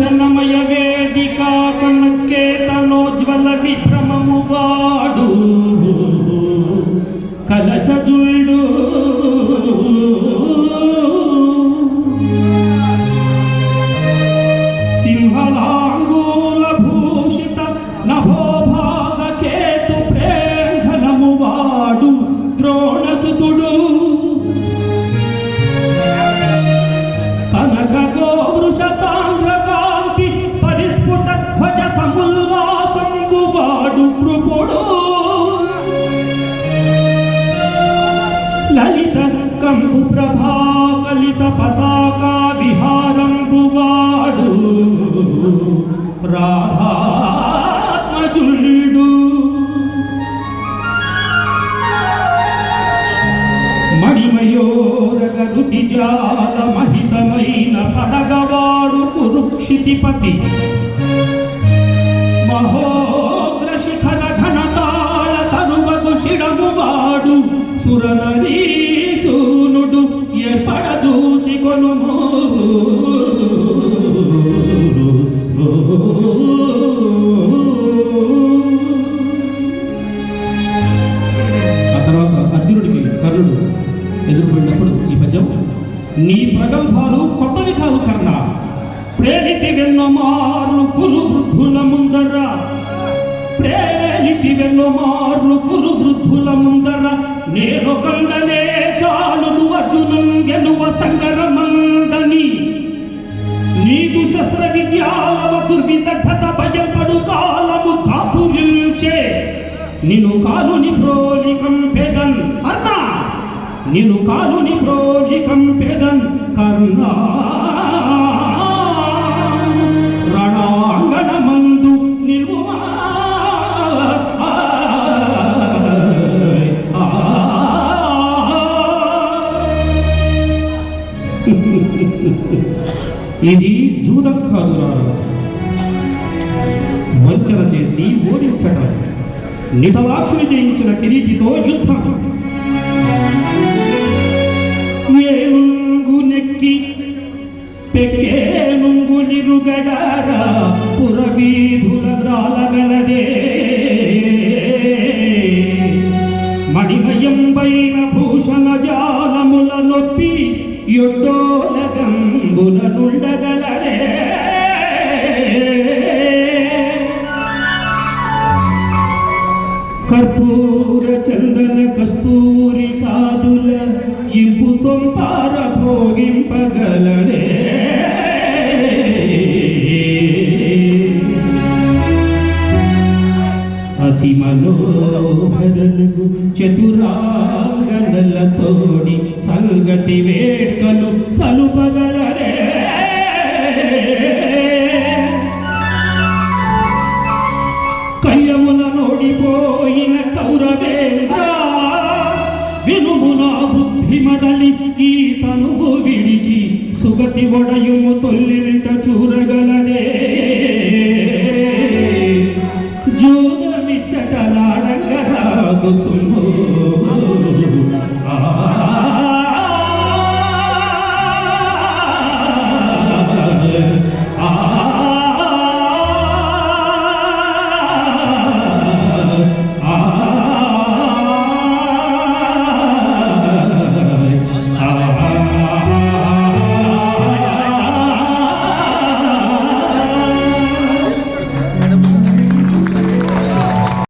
భూషణమయ వేదిక కణకేతనోజ్వల విభ్రమము వాడు. కలశజుల్డు కంపు ప్రభా కలిత పతాకా విహారంబు వాడు రాధాత్మజుడు మణిమయోరగ రుతిజాల మహితమైన పడగవాడు కురుక్షితిపతి. మహోగ్ర శిఖర ఘనతాళ తరువగు శిడము వాడు సురనరీ నీ ప్రగల్భాలు కొత్తవి కావు కర్ణ. ప్రేలితి వెన్నమార్లు కురు వృద్ధుల ముందర. ప్రేలితి వెన్నమార్లు కురు వృద్ధుల ముందర. నేను కండనే చాలును అర్జునం గెలువ సంగరమందని. నీదు శస్త్ర విద్యాలవ దుర్విదగ్ధత భయపడు కాలము కాపురిల్చే నిన్ను కాలుని ప్రోలికం నిను కాలుని ప్రోలికం కంపెదన్ కర్ణా. రణాంగణమందు నిలువా ఇది జూదం కాదు వంచన చేసి ఓడించడం నితలాక్షుని జయించిన కిరీటితో యుద్ధం. జాలముల నొప్పి యొడ్డోల గంబుల నుండగలదే కర్పూర చందన కస్తూరి కాదుల ఇంపు సొంపార భోగింపగలదే అతి మనోహరలకు చతురాంగనలతోడి సంగతి వేడుకలు సలుపగలరే. కయ్యముల నోడిపోయిన కౌరవేంద్ర వినుము నా బుద్ధి మదలి ఈ తనువు విడిచి సుగతి ఒడయుము చూరగలరే చూరగలదే జోగమిచ్చటలాడంగరాదు సుమ్ము ఆ